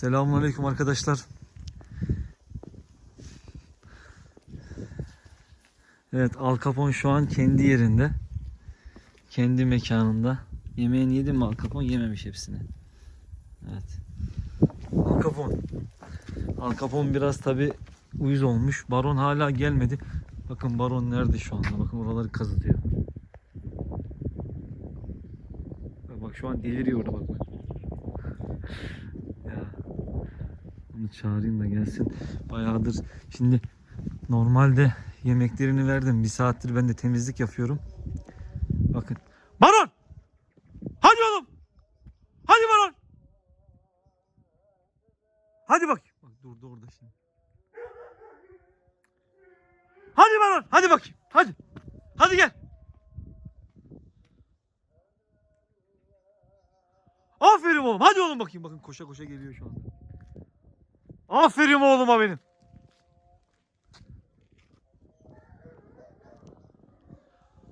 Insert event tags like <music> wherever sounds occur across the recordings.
Selamünaleyküm arkadaşlar. Evet Al Capone şu an kendi yerinde. Kendi mekanında. Yemeğini yedi mi Al Capone? Yememiş hepsini. Evet. Al Capone. Al Capone biraz tabi uyuz olmuş. Baron hala gelmedi. Bakın Baron nerede şu anda? Bakın oraları kazıtıyor. Bak, şu an deliriyor orada bak çağırayım da gelsin. Bayağıdır. Şimdi normalde yemeklerini verdim. Bir saattir ben de temizlik yapıyorum. Bakın. Baron! Hadi oğlum! Hadi Baron! Hadi bak. Bak durdu orada şimdi. Hadi Baron! Hadi bakayım. Hadi. Hadi gel. Aferin oğlum. Hadi oğlum bakayım. Bakın koşa koşa geliyor şu anda. Aferin oğluma benim.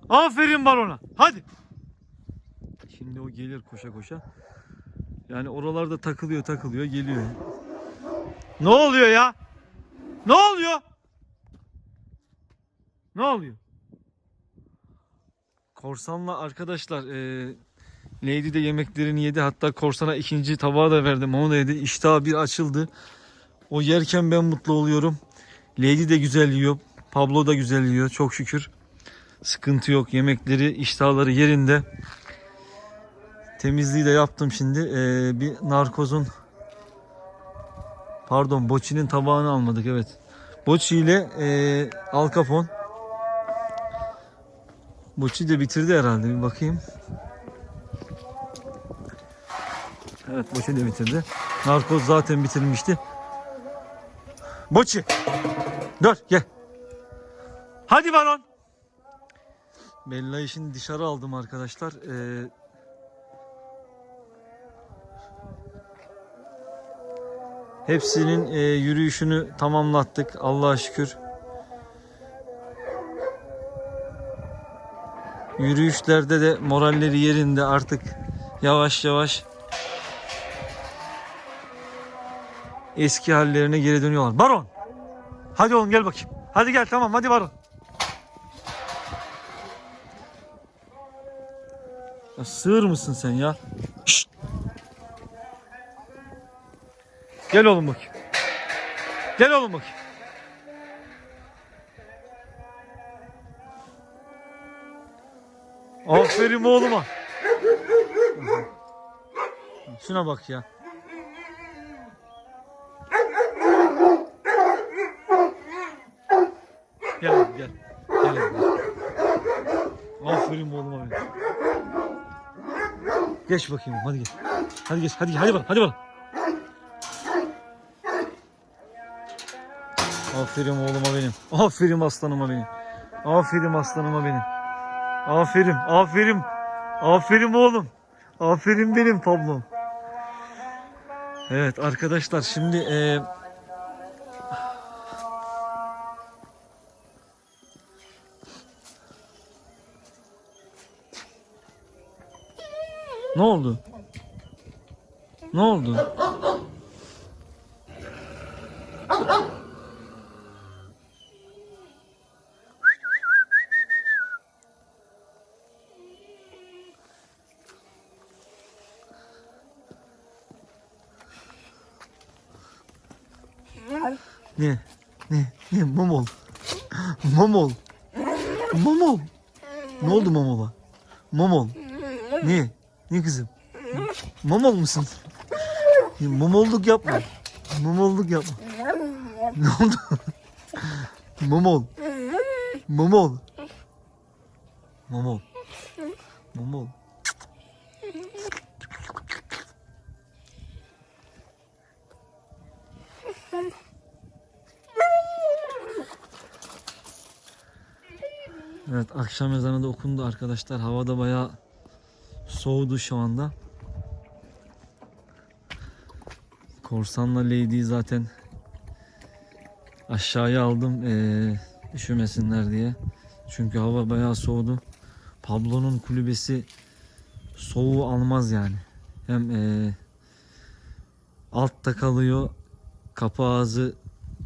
Aferin barona. Hadi. Şimdi o gelir koşa koşa. Yani oralarda takılıyor takılıyor geliyor. Ne oluyor ya? Ne oluyor? Ne oluyor? Korsanla arkadaşlar e, Lady de yemeklerini yedi. Hatta korsana ikinci tabağı da verdim. Onu da yedi. İştah bir açıldı. O yerken ben mutlu oluyorum. Lady de güzel yiyor. Pablo da güzel yiyor. Çok şükür. Sıkıntı yok. Yemekleri, iştahları yerinde. Temizliği de yaptım şimdi. Ee, bir narkozun pardon Boçi'nin tabağını almadık evet. Boçi ile e, Al. Boçi de bitirdi herhalde. Bir bakayım. Evet Boçi de bitirdi. Narkoz zaten bitirmişti. Boçi. Dur gel. Hadi Baron. Bella'yı şimdi dışarı aldım arkadaşlar. Ee, hepsinin e, yürüyüşünü tamamlattık. Allah'a şükür. Yürüyüşlerde de moralleri yerinde artık yavaş yavaş eski hallerine geri dönüyorlar. Baron. Hadi oğlum gel bakayım. Hadi gel tamam hadi Baron. Ya sığır mısın sen ya? Şşt. Gel oğlum bakayım. Gel oğlum bakayım. Aferin oğluma. Şuna bak ya. Geç bakayım hadi geç. Hadi geç hadi hadi bana hadi bana. Aferin oğluma benim. Aferin aslanıma benim. Aferin aslanıma benim. Aferin aferin. Aferin oğlum. Aferin benim Pablo. Evet arkadaşlar şimdi e, ne oldu? Ne oldu? Ne? Ne? Ne? Momol. Momol. Momol. Ne oldu Momol'a? Momol. Ne? Ne kızım? Momol musun? Ya, Momolluk yapma. Momolluk yapma. Ne oldu? Momol. Momol. Momol. Momol. Evet akşam ezanı da okundu arkadaşlar. Havada bayağı soğudu şu anda. Korsanla Lady'yi zaten aşağıya aldım eee, üşümesinler diye. Çünkü hava bayağı soğudu. Pablo'nun kulübesi soğuğu almaz yani. Hem eee, Altta kalıyor. Kapı ağzı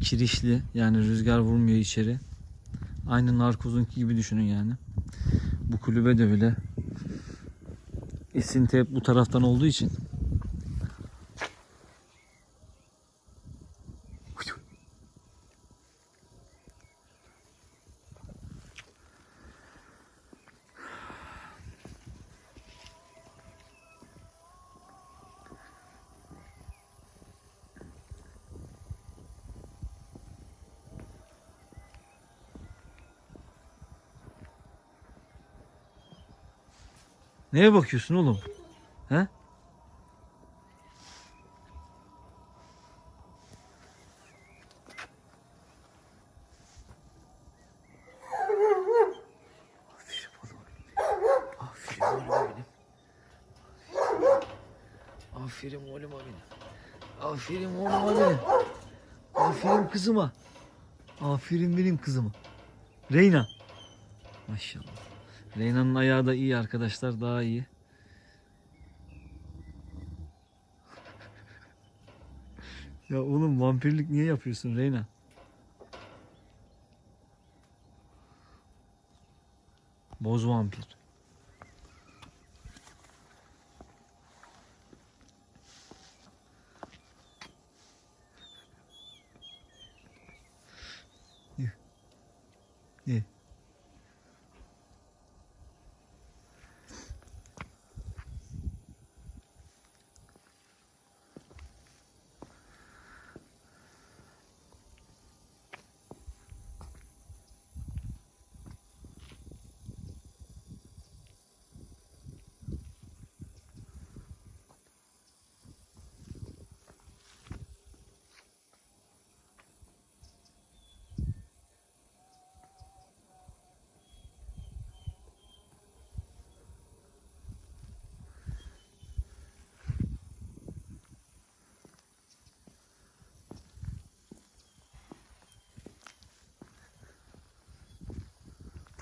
kirişli. Yani rüzgar vurmuyor içeri. Aynı narkozunki gibi düşünün yani. Bu kulübe de öyle. Esinti hep bu taraftan olduğu için. Neye bakıyorsun oğlum? He? Aferin oğluma benim. Aferin oğluma benim. Aferin kızıma. Aferin benim kızıma. Reyna. Maşallah. Reyna'nın ayağı da iyi arkadaşlar. Daha iyi. <laughs> ya oğlum vampirlik niye yapıyorsun Reyna? Boz vampir.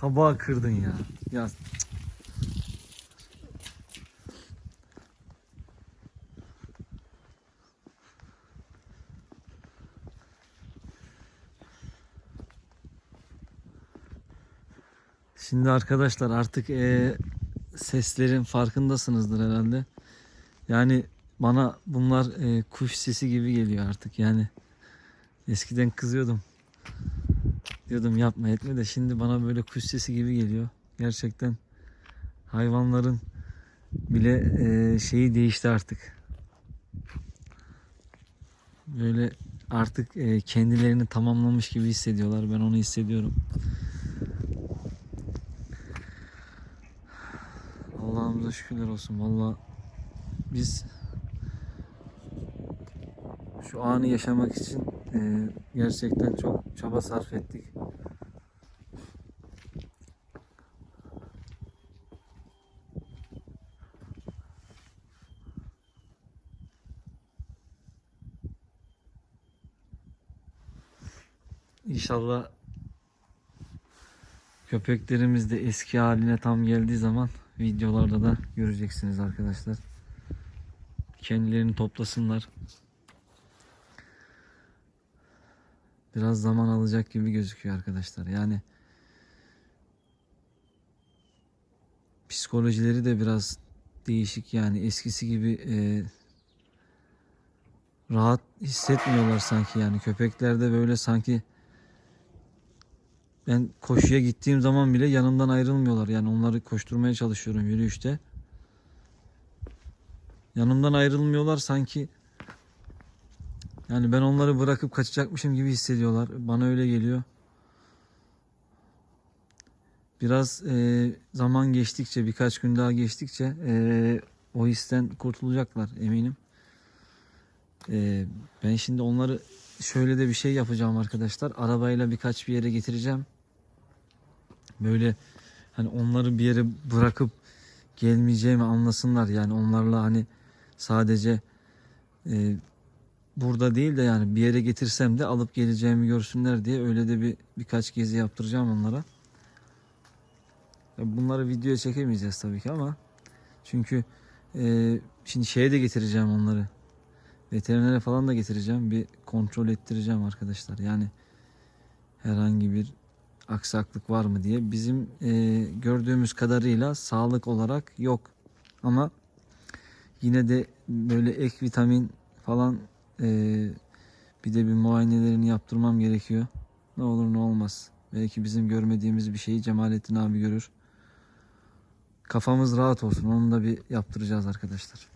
Tabağı kırdın ya. Ya Şimdi arkadaşlar artık eee, seslerin farkındasınızdır herhalde. Yani bana bunlar eee, kuş sesi gibi geliyor artık yani. Eskiden kızıyordum. Diyordum yapma etme de şimdi bana böyle kuş sesi gibi geliyor. Gerçekten hayvanların bile eee, şeyi değişti artık. Böyle artık eee, kendilerini tamamlamış gibi hissediyorlar. Ben onu hissediyorum. Allah'ımıza şükürler olsun. Valla biz şu anı yaşamak için eee, gerçekten çok çaba sarf ettik. İnşallah köpeklerimiz de eski haline tam geldiği zaman videolarda da göreceksiniz arkadaşlar. Kendilerini toplasınlar. Biraz zaman alacak gibi gözüküyor arkadaşlar. Yani psikolojileri de biraz değişik yani eskisi gibi e, rahat hissetmiyorlar sanki yani köpeklerde böyle sanki ben koşuya gittiğim zaman bile yanımdan ayrılmıyorlar. Yani onları koşturmaya çalışıyorum yürüyüşte. Yanımdan ayrılmıyorlar sanki yani ben onları bırakıp kaçacakmışım gibi hissediyorlar. Bana öyle geliyor. Biraz e, zaman geçtikçe, birkaç gün daha geçtikçe e, o histen kurtulacaklar eminim. E, ben şimdi onları şöyle de bir şey yapacağım arkadaşlar. Arabayla birkaç bir yere getireceğim. Böyle hani onları bir yere bırakıp gelmeyeceğimi anlasınlar. Yani onlarla hani sadece e, burada değil de yani bir yere getirsem de alıp geleceğimi görsünler diye öyle de bir birkaç gezi yaptıracağım onlara. Bunları videoya çekemeyeceğiz tabii ki ama çünkü e, şimdi şeye de getireceğim onları. Veterinere falan da getireceğim. Bir kontrol ettireceğim arkadaşlar. Yani herhangi bir aksaklık var mı diye. Bizim e, gördüğümüz kadarıyla sağlık olarak yok. Ama yine de böyle ek vitamin falan e, bir de bir muayenelerini yaptırmam gerekiyor. Ne olur ne olmaz. Belki bizim görmediğimiz bir şeyi Cemalettin abi görür. Kafamız rahat olsun. Onu da bir yaptıracağız arkadaşlar.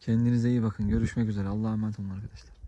Kendinize iyi bakın. Görüşmek üzere. Allah'a emanet olun arkadaşlar.